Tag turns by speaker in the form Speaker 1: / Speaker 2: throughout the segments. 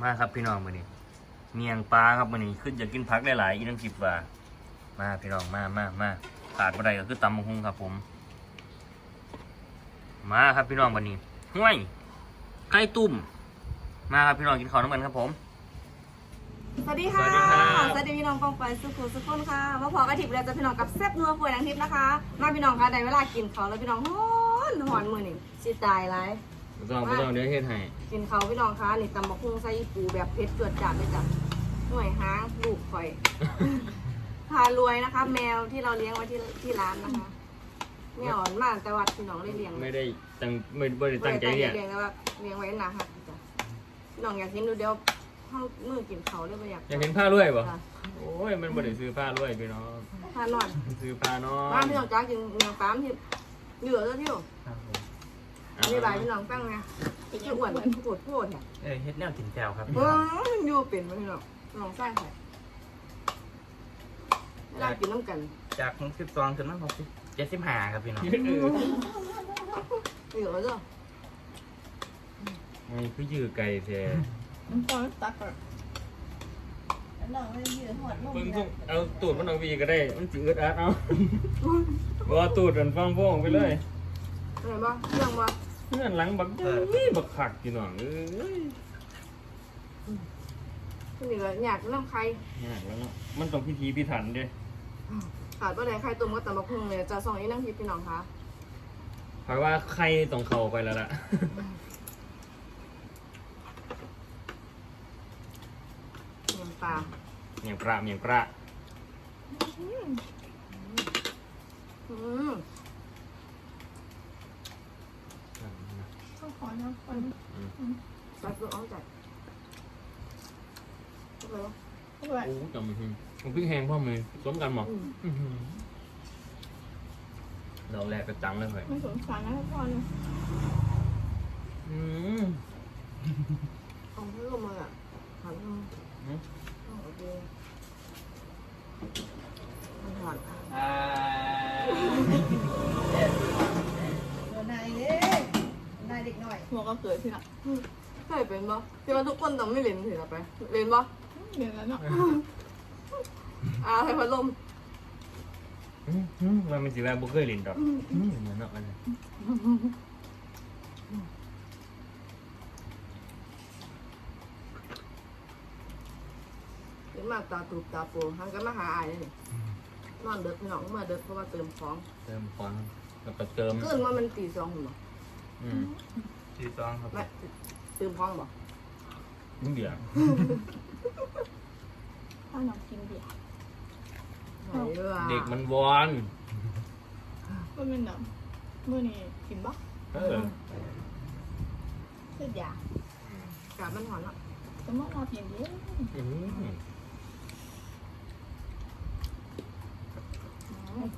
Speaker 1: มาครับพี่น้องมื้อนี้เมียงปลาครับมื้อนี้ขึ้นอยากกินผักหลายๆอีน้ำจิบว่ามาพี่น้องมามามาขาดบ่ได้ก็คือตำบักหุ่งครับผม มาครับพี่น้องวันนี้ห้วยไก่ตุ่มมาครับพี่น้องกินข้าวน้ำกันครับผม
Speaker 2: สวัสดีค่ะ
Speaker 1: สวัสดีครับ
Speaker 2: สวัสดีพี่น้องกองไฟสุขุมสุขคนค่ะมาพอกระถิ่นแล้วจะพี่น้องกับแซ่บนัวป่วยนางทิพย์นะคะ มาพี่น้องคะได้เวลากินเขาวแล้วพี่น้องหอนหอนมือนี่สิตายไร
Speaker 1: บ่ต้องบ่ต้องเดี๋ยวเฮ็ดให้
Speaker 2: กินเขาพี่น้องคะนี่ตำบักหุ่งใส่อีปูแบบเผ็ดเกิดจัดเลยจ้ะหน่วยห้างลูกข่อย พารวยนะคะ แมวที่เราเลี้ยงไว้ที่ที่ร้านนะคะแมวอ่อนมากแต่วัดพี่น้องได้เลี้ยง
Speaker 1: ไม่ได้ตั้งไม่บ่ได้ตั้งใจเลี้
Speaker 2: ยงแต่ว่าเลี้ยงไว้นานค่ะจ้ะพี่น้องอยากกินดูเดียวเข้ามือกินเขาเลยไม่อยาก
Speaker 1: อยากเห็นผ้ารวยบ่
Speaker 2: จ้ะ
Speaker 1: โอ้ยมันบ่ได้ซื้อผ้ารวยพี่น้อง
Speaker 2: พานอน
Speaker 1: ซื้อผ้านอ
Speaker 2: บ้านพี่น้องจ้ากินเนื้อปลาที่เหลือแล้วเที่ยว
Speaker 3: ครับผม
Speaker 2: อธิบายพี่น้องฟังไงไอ้เจ้าอ้วนปวดปวดเนี่ย
Speaker 3: เอ้ยเฮ็ดแนวถิ่นแจวครับ
Speaker 2: เออมันอยู่เป็นพี่น้องลองสร้างใส่เวลากินน้ำกัน
Speaker 3: จากหกสิบสองถึงมาหกสิบเจ็ดสิบห้าครับพี่น้อง
Speaker 2: เหลือแล้ว
Speaker 1: ไอ้คือยื้อไก่แท้
Speaker 4: มันตอนตักอะน้องเลยยืนหอดลง
Speaker 1: เบิ่งซุเอาตูดมันเอาวีก็ได้ มันสิอึดอัดเอาบ่เอาตูดมันฟังโป่งไปเลย
Speaker 2: เห็นปะเรื่องปะ
Speaker 1: เพื่อนหลังบักเอ้ยบักคักพี่น้องเอ้ย
Speaker 2: ที่นี่ก็อยากน้ำใคร
Speaker 1: ยากแล้วเนาะมันต้องพิธีพิถันเด้
Speaker 2: ขาดว่าไหนใครตุ่มก็ตำบักหุ่งเลยจะส่งอีนั่งทิพย์พี่น้องคะ
Speaker 1: เพราะว่าใครต้องเข้าไปแล้วล่ะ
Speaker 2: เนื้อปลา
Speaker 1: เมียงปลาเมียงปลา
Speaker 2: อืม
Speaker 4: ต้องขอน้ำก่อน
Speaker 2: ปลาตัวอ้อมใจเลยวะ
Speaker 4: ด้วย
Speaker 1: โอ้จำไม่ถึงผมเพิ่งแหงพ่อมือสมกันหมอ
Speaker 2: อืม
Speaker 1: ดอกแรกก็จังเลยเว้ย
Speaker 4: ไม่สงสารนะพ่อเนี่ย
Speaker 1: อืม
Speaker 2: เอาเพิ่มมาอะหันมาโอเคมันหอน
Speaker 3: อ่า
Speaker 4: ตัวนายเด้ นายเด็กหน่อยหัวก็เกิดที่น่ะ
Speaker 2: เคยเป็นปะที่ว่าทุกคนต้องไม่เล่นถือไปเล่นปะ
Speaker 4: เรียนแล้วเนาะ
Speaker 2: อาให้พัดลม
Speaker 1: อืมอืมว่ามันสิว่าบ่เคยเล่นดอกอืมเหมือนเนาะอันนั้น
Speaker 2: เล่นมาตาตูบตาโปหันกันมาหาอายเลยนี่นอนเด็กพี่น้องมาเด็กเพราะว่าเติมของ
Speaker 1: เติมฟองแล้วก็เติม
Speaker 2: ขึ้นว่ามันตีสองหัว
Speaker 1: อืม
Speaker 3: สี่สองครับ
Speaker 2: แม่เติมของบ่
Speaker 1: นี่เดียว
Speaker 4: ถ้าน้องกินเบียร์
Speaker 2: ไหนวะ
Speaker 1: เด็กมันวอน
Speaker 4: ก็เป็นแบบเมื่อนี้กินบ่
Speaker 1: เออ
Speaker 4: เสียยากา
Speaker 2: ดมันหอนอะ
Speaker 4: แต่เมื่อเราเปลี่ยนเยอะ
Speaker 1: อืม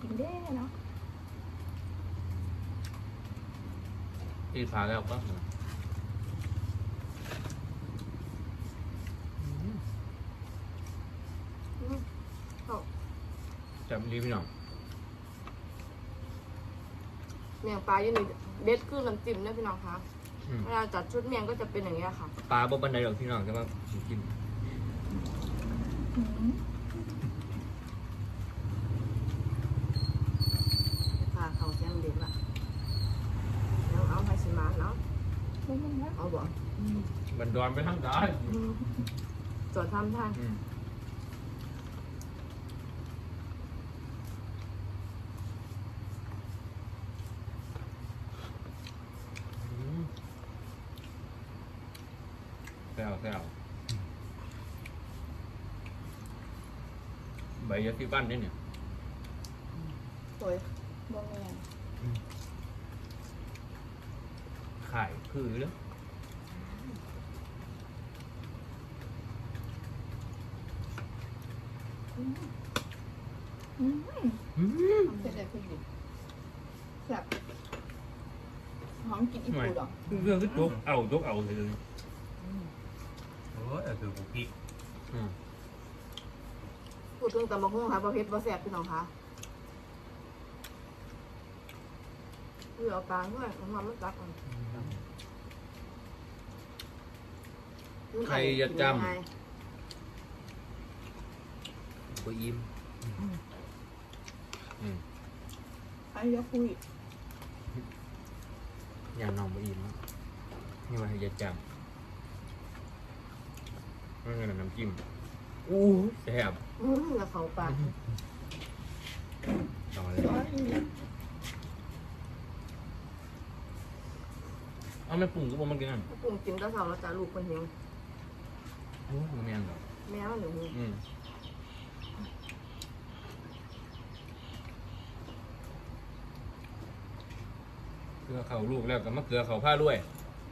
Speaker 4: กินได้เนาะ
Speaker 1: ที่พาแล้วก็จับรีพี่น้อง
Speaker 2: เมียงปลาอยู่นี่เด็ดคือน้ำจิ้มนะพี่น้องคะ
Speaker 1: อืม
Speaker 2: เวลาจัดชุดเมียงก็จะเป็นอย่างเงี้ยค่ะ
Speaker 1: ปลาบ่ปันใดดอกพี่น้องแต่ว่าสิกินา
Speaker 2: เขาแซงเด็ดละเอาเอาไปสิมาเนาะ
Speaker 4: ไม่ เป็นไร
Speaker 2: เอาบ่
Speaker 1: บันดอนไปทั้งกาย
Speaker 2: จอดทำท่าน
Speaker 1: อืมอืมแซวแซวใบยาสีฟันนี่เนี่ย
Speaker 4: สวยบ่แม่น
Speaker 1: ขายคือเลย
Speaker 4: อืม
Speaker 1: อืม
Speaker 4: เสร็จแล้วคุณดิแซ่บหอมกินอีปูดอก
Speaker 1: เรื่องคือจกเอาจกเอาเลย
Speaker 3: โอ้ยเออคือบุกพริก
Speaker 1: อืม
Speaker 2: พูดถึงตำบักหุ่งค่ะประเภทบ่แซ่บพี่น้องคะเพื่อเอาปลาด้วยเอามามันตักก่อน
Speaker 1: ใครจะจำ
Speaker 2: กินยัง ไง
Speaker 1: บ่อิ่มอืม
Speaker 4: ใครจะคุย
Speaker 1: อย่างน้องบ่อิ่มนี่ว่าให้ยายจำนั่นน่ะน้ำจิ้มอู้แซ่บ
Speaker 2: อืมแล้วเขาปาก
Speaker 1: ต่อเลย
Speaker 4: ร้อนอีก
Speaker 1: เอาไม่ปรุงก็บ่มันกินอะ
Speaker 2: ปรุงกินก็เสาแล้วจ้าลูกคนหิว
Speaker 1: โอ้บ่แม่นดอก
Speaker 2: แมวหนูหิว
Speaker 1: อืม เกลือเขาลูกแล้วก็มาเกลือเขาผ้าด้วย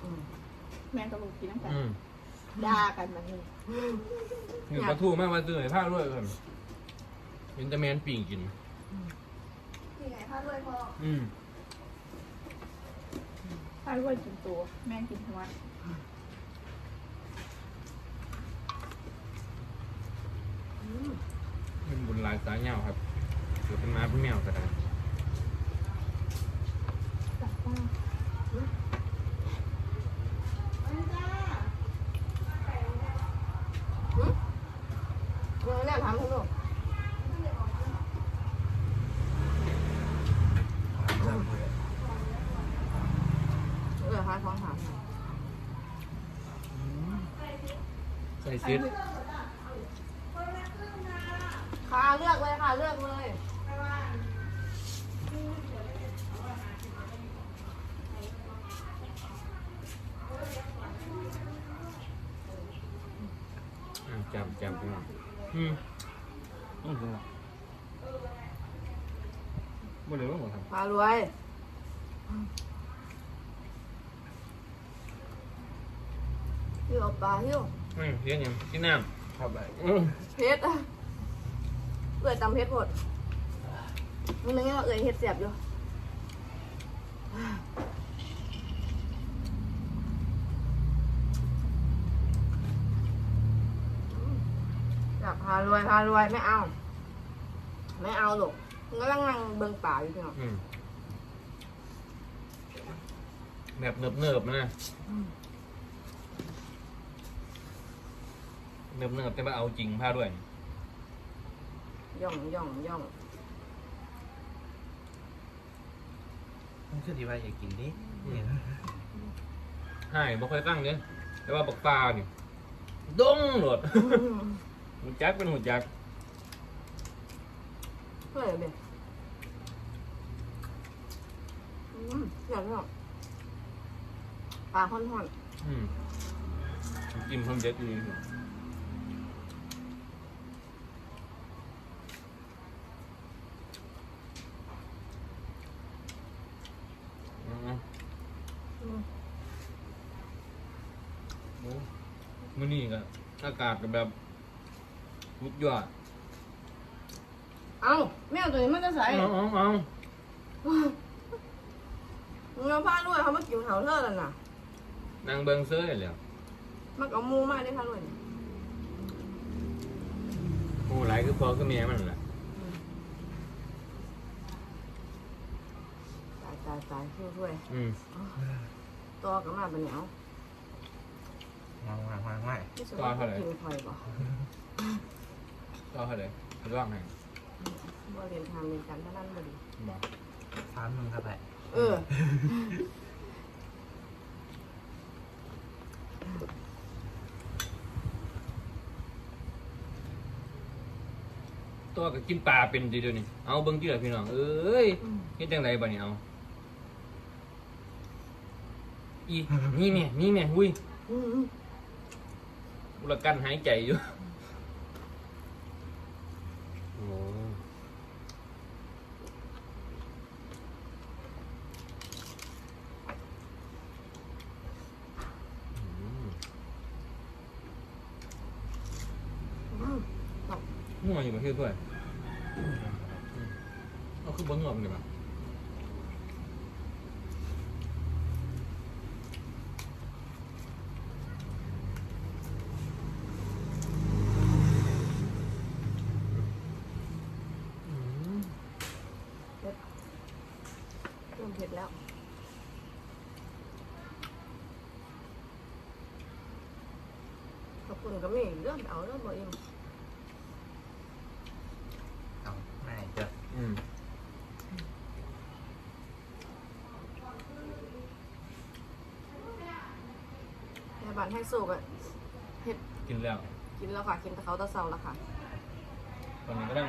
Speaker 2: อืม
Speaker 4: แม่กับลูกกินน้ำกัน
Speaker 1: อืม
Speaker 4: ด่ากันแบบนี้
Speaker 1: นี่ปลาทูมากมาซื้อให้ผ้าด้วยกันเห็นแต่แมนปิ่งกิน
Speaker 4: นี่ไงพาด้วยพ่อ
Speaker 1: อืม
Speaker 4: พาด้วยกินตัว แม่กินหัว
Speaker 2: อืม
Speaker 1: เป็นบุญหลายสายเหงาครับเกิดเป็นม้าเป็นแมวก็ได้
Speaker 4: จับป้า
Speaker 2: หืม เดี๋ยวแม่ถามให้ลูกเออหาท้องถาม
Speaker 1: ใส่ซิด
Speaker 2: ค่ะเลือกเลยค่ะ เลือกเลย
Speaker 1: จำจำไปหน่อยอืมต้องถึงหรอบ่เลยว่าหมดทำ
Speaker 2: พารวยหิวเอาปลาหิว
Speaker 1: อืมเรียนยังกินน้ำครับไปอืม
Speaker 2: เพชรอะเอื่อยตำเพชรหมดมันนึกว่าเอื่อยเห็ดเสียบอยู่ากพารวยพารวยไม่เอา ไม่เอาหรอกมันก็นั่งนั่งเบิ่งป่าอยู่ที่หนอ
Speaker 1: อืมแบบเนิบเนิบๆนะเนิบเนิบๆแต่ว่าเอาจริงผ้าด้วย
Speaker 2: ย่องย่องย่อง
Speaker 3: มันคือที่ว่าอยากกินดิเนี่ย
Speaker 1: ใช่บ่เคยตั้งเนี่ยแต่ว่าบักปลานี่ดงโหลด หูจักเป็นหูจัก
Speaker 2: เพื่ออะไรอืมอยากชอบปลาห่อน
Speaker 1: อืมกินเพิ่มเยอะดีอืม
Speaker 2: ๆอืม
Speaker 1: โอ้มื้อนี้ก็อากาศก็แบบ สุดยอด
Speaker 2: เอาแมวตัวนี้มันจะใส่
Speaker 1: เอาเอาเอา
Speaker 2: เงาผ้าด้วยเขามากินเขาเท่าแล้วน่ะ
Speaker 1: นางเบิงเซ้ยแล้ว
Speaker 2: มันเอามูมาได้ผ้าด้วยนี่
Speaker 1: โอ้หลายคือพอคือแม่มันแหละ
Speaker 2: ตายตายตายช่วยช่วย
Speaker 1: อืม
Speaker 2: ตัวกับมาเป็นเหนียว
Speaker 3: งางงางงางง่าย
Speaker 2: ที่สุดเขากินไฟบ่
Speaker 1: ก็เท่าไหร่ร่างให้
Speaker 2: บ่เรียนทางเรียนการเท่านั้นบ่ดี
Speaker 1: บอก
Speaker 3: สามหนึ่งครับแหละ
Speaker 2: เออ
Speaker 1: ตัวก็กินปลาเป็นทีเดียวนี่เอาเบิ่งที่ละพี่น้องเอ้ย
Speaker 2: อืม
Speaker 1: เฮ็ดจังไดบัดนี้เอาอีนี่แม่นี่แม่อุ้ย
Speaker 2: อืมอืม
Speaker 1: อุลกันหายใจอยู่โอ้อืม
Speaker 2: อืม
Speaker 1: งัวอยู่กับเพื่อนด้วยเอาคือบนงวมเลยปะ
Speaker 2: เริ่มเผ็ดแล้ว คุณ ก็มีเรื่องเอาเรื่องบ่อิ่ม
Speaker 3: เอาไหนจะ
Speaker 1: อืม
Speaker 2: ในบ้านให้สูบอะเห็ด
Speaker 1: กินแล้ว
Speaker 2: กินแล้วค่ะกินแต่เขาตะเซาแล้วค่ะ
Speaker 1: ตอนนี้ก็ต้อง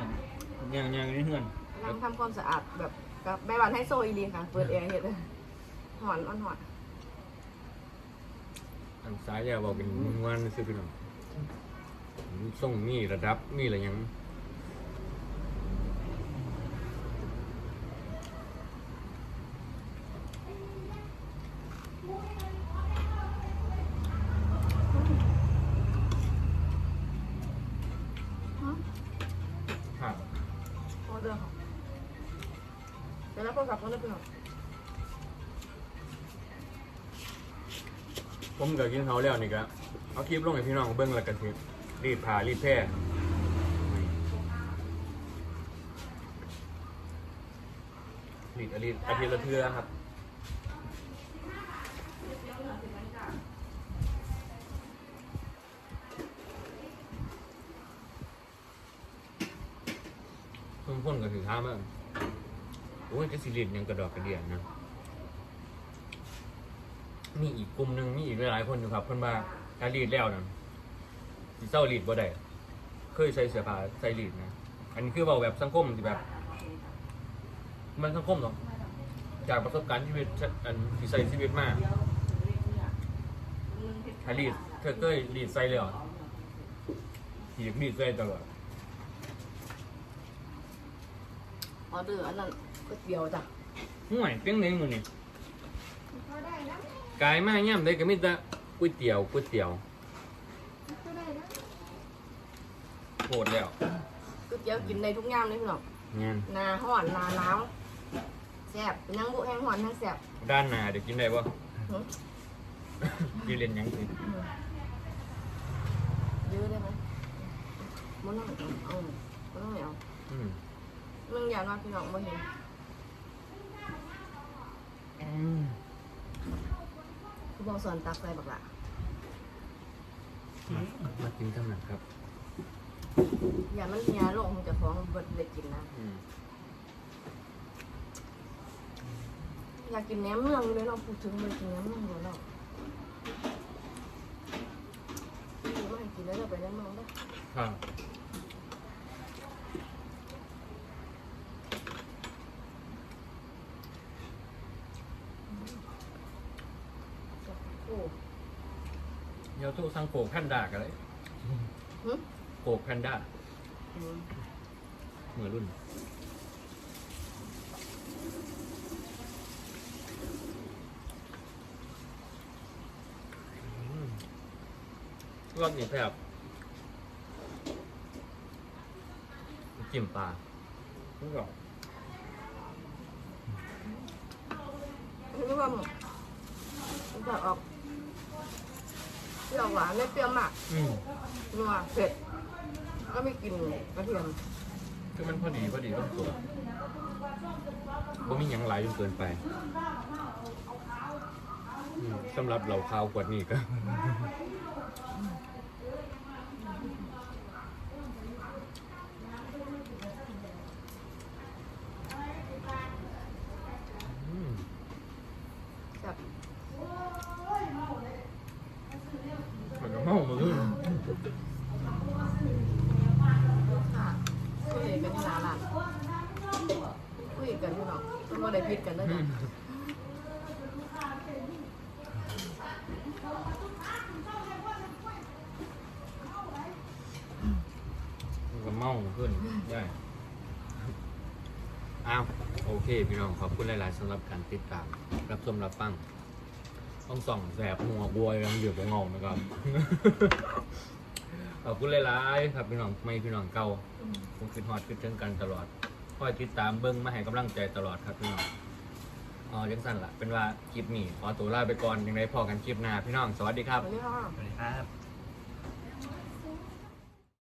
Speaker 1: ยังยังอยู่เฮือน
Speaker 2: กำลังทำความสะอาดแบบกับแม่บ้านให้โซอีลีค่ะ เปิดแอร์เห็ดหอนอ่อนหอน
Speaker 1: ทางซ้ายอย่าบอกเป็นม้วนซื้อพี่น้อง ส่งมีระดับมีอะไรยังครับ
Speaker 2: ออเดอร์ค่ะเดี๋ยวแล้วโทรศัพท์เขาเลยพี่น้อง
Speaker 1: ผมก็กินเขาวแล้วนี่ก็เอาคลิปลงให้พี่น้องเบิ่งแล้วกันสิ รีดผ้ารีดแพร่รีดอาทิตย์อาทิตย์ละเทือครับเพิ่งพ่นก็ถือท้ามาโอ้ยก็สิรีดยังกระดอกกระเดียนนะ มีอีกกลุ่มหนึ่งมีอีกหลายๆคนอยู่ครับเพิ่นว่าถ้ารีดแล้วนะ สิเศร้ารีดบ่ได้เคยใส่เสื้อผ้าใส่รีดนะอันนี้คือเบาแบบสังคมที่แบบ มันสังคมเนาะจากประสบการณ์ชีวิตอันที่ใส่ชีวิตมาถ้ารีดเธอเคยรีดใส่เลยเหรอถีบรีดใส่ตลอด
Speaker 2: ออเดอร์อันนั้นก๋วยเตี๋ยวจ้ะ
Speaker 1: ห่วยเพียงไหนมื้อนี้กายมาย่ำได้ก็มีแต่ก๋วยเตี๋ยวก๋วยเตี๋ยว โหดแล้ว
Speaker 2: ก๋วยเตี๋ยวกินได้ทุกยามเลยพี่น้อง
Speaker 1: งาน
Speaker 2: หนาห่อนหนาหนาวแซ่บเป็นยังบุแห้งห่อนแห้งแซ่บ
Speaker 1: ด้านหน้าเดี๋ยวกินได้ปะ
Speaker 2: หึ
Speaker 1: กินเรียนหยังสิ
Speaker 2: ยื้อได้ไหมมันต้องเอามันต้องไม่เอา
Speaker 1: อืม
Speaker 2: มึงอย่ามาพี่น้องบ่เห็น
Speaker 1: อืม
Speaker 2: คือบอกสอนตักใส่บักละ
Speaker 1: มากินข้าวหนักครับ
Speaker 2: อย่ามันเฮียลงมันจะฟ้องเบิดเลยกินนะ
Speaker 1: อืม
Speaker 2: อยากกินแหนมเมืองอยู่เลยเราะพูดถึงเลยกินแหนมเมืองอยู่แล้วไม่ให้กินแล้วจะไปแหนมเมืองได้อ
Speaker 1: ครับ
Speaker 2: โอ้
Speaker 1: เดี๋ยวตู้สั่งโกกแพนด้ากันเลย
Speaker 2: หึ
Speaker 1: โกกแพนด้า
Speaker 2: อืม
Speaker 1: เหมือนรุ่นอืมรอบนี้แบบจิ้มปลาทุกอย่าง
Speaker 2: นี่ว่ามันมันจะออกเปรี้ยวหวานไม่เปรี้ยวมาก
Speaker 1: อืม
Speaker 2: นัวเผ็ด ก็ไม่กินกระเทียม
Speaker 1: คือมันพอดีพอดีต้องตัวก็มีหยังหลายจนเกินไปอืมสำหรับเหล่าข้าวกวดนี้ก็ อืม
Speaker 2: แบบ
Speaker 1: มันก็เมามือ
Speaker 2: ค่ะคุยกันที่ร้านละคุยกันที่น้องต้องมาได้พิดกันด้วย
Speaker 1: อื
Speaker 2: นะ
Speaker 1: มมันก็เมา ขึ้นได้อ้าวโอเค พี่น้องขอบคุณหลาย ๆสำหรับการติดตาม รับชมรับฟังต้องส่องแสบหัวบวยยังอยู่กับเงานะครับขอบคุณหลายๆครับพี่น้องไม่พี่น้องเก่าผมคิดฮอดคิดถึงกันตลอดคอยติดตามเบิ้งมาให้กำลังใจตลอดครับพี่น้องอ๋อยังสั้นละเป็นว่าคลิปนี้ขอตัวลาไปก่อนยังไงพอกันคลิปหน้าพี่น้องสวัสดีครับ
Speaker 3: สวัสดีครับ